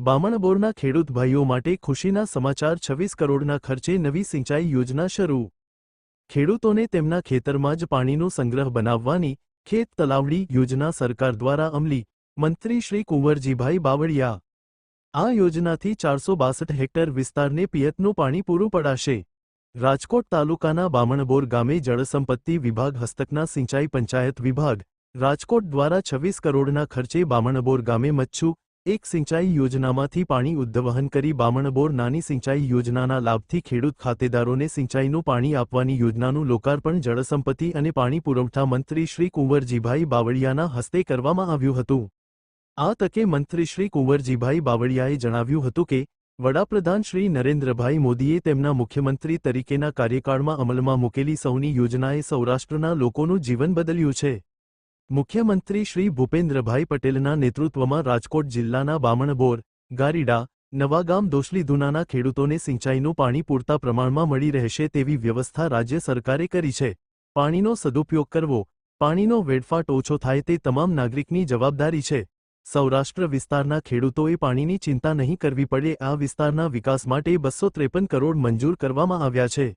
બામણબોરના ખેડૂત ભાઈઓ માટે ખુશીના સમાચાર છવ્વીસ કરોડના ખર્ચે નવી સિંચાઈ યોજના શરૂ. ખેડૂતોને તેમના ખેતરમાં જ પાણીનો સંગ્રહ બનાવવાની ખેત તલાવડી યોજના સરકાર દ્વારા અમલી. મંત્રી શ્રી કુંવરજીભાઈ બાવળિયા. આ યોજનાથી ચારસો બાસઠ હેક્ટર વિસ્તારને પિયતનું પાણી પૂરું પડાશે. રાજકોટ તાલુકાના બામણબોર ગામે જળસંપત્તિ વિભાગ હસ્તકના સિંચાઈ પંચાયત વિભાગ રાજકોટ દ્વારા છવ્વીસ કરોડના ખર્ચે બામણબોર ગામે મચ્છુ એક સિંચાઈ યોજનામાંથી પાણી ઉદ્ધવહન કરી બામણબોર નાની સિંચાઈ યોજનાના લાભથી ખેડૂત ખાતેદારોને સિંચાઈનું પાણી આપવાની યોજનાનું લોકાર્પણ, જળસંપત્તિ અને પાણી પુરવઠા મંત્રી શ્રી કુંવરજીભાઈ બાવળિયાના હસ્તે કરવામાં આવ્યું હતું. આ તકે મંત્રી શ્રી કુંવરજીભાઈ બાવળિયાએ જણાવ્યું હતું કે, વડાપ્રધાન શ્રી નરેન્દ્રભાઈ મોદીએ તેમના મુખ્યમંત્રી તરીકેના કાર્યકાળમાં અમલમાં મૂકેલી સૌની યોજનાએ સૌરાષ્ટ્રના લોકોનું જીવન બદલ્યું છે. મુખ્યમંત્રી શ્રી ભૂપેન્દ્રભાઈ પટેલના નેતૃત્વમાં રાજકોટ જિલ્લાના બામણબોર, ગારીડા, નવાગામ દોશલીધુનાના ખેડૂતોને સિંચાઈનું પાણી પૂરતા પ્રમાણમાં મળી રહેશે તેવી વ્યવસ્થા રાજ્ય સરકારે કરી છે. પાણીનો સદુપયોગ કરવો, પાણીનો વેડફાટ ઓછો થાય તે તમામ નાગરિકની જવાબદારી છે. સૌરાષ્ટ્ર વિસ્તારના ખેડૂતોએ પાણીની ચિંતા નહીં કરવી પડે આ વિસ્તારના વિકાસ માટે બસો ત્રેપન કરોડ મંજૂર કરવામાં આવ્યા છે.